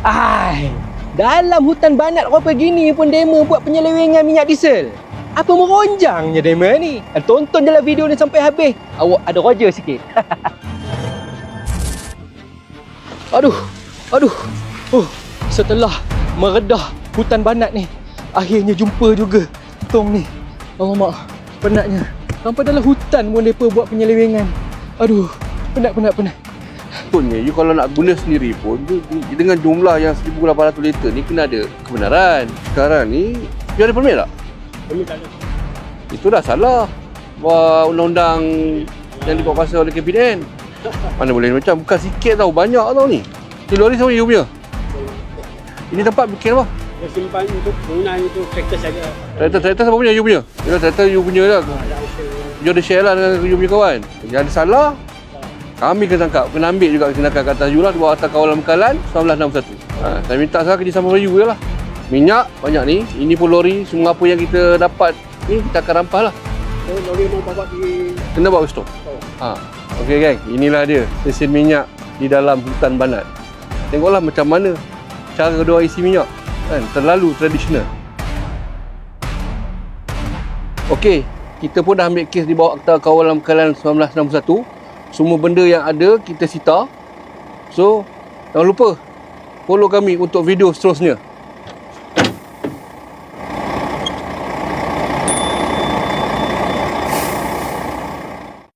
Ai, dalam hutan banat apa gini pun demo buat penyelewengan minyak diesel. Apa meronjangnya demo ni? Tonton lah video ni sampai habis. Awak ada roja sikit. aduh, aduh. Oh, setelah meredah hutan banat ni, akhirnya jumpa juga tong ni. Alamak, penatnya. Sampai dalam hutan pun mereka buat penyelewengan. Aduh, penat, penat, penat. Patutnya you kalau nak guna sendiri pun you, dengan jumlah yang 1800 liter ni kena ada kebenaran. Sekarang ni you ada permit tak? Kami tak ada. Itu dah salah. Wah, undang-undang yang dibuat kuasa oleh KPDN. Mana boleh macam bukan sikit tau, banyak tau ni. Ni lori sama you punya. Ini tempat bikin apa? Yang simpan untuk penggunaan itu traktor saja. Tractor-tractor siapa punya? You punya? Ya, tractor you punya lah. Usaha. You ada share lah dengan you punya kawan. Yang ada salah, kami kena tangkap. Kena ambil juga tindakan kat atas you lah. Dibawa atas kawalan bekalan 1961. Ha, saya minta sekarang kerja sama you je lah. Minyak banyak ni. Ini pun lori. Semua apa yang kita dapat ni kita akan rampas lah. So, lori mau bawa pergi Kena bawa ke store. store. Ha. Okey geng, inilah dia stesen minyak di dalam hutan banat. Tengoklah macam mana cara kedua isi minyak. Kan, terlalu tradisional. Okey, kita pun dah ambil kes di bawah Akta Kawalan Bekalan 1961. Semua benda yang ada kita sita. So, jangan lupa follow kami untuk video seterusnya.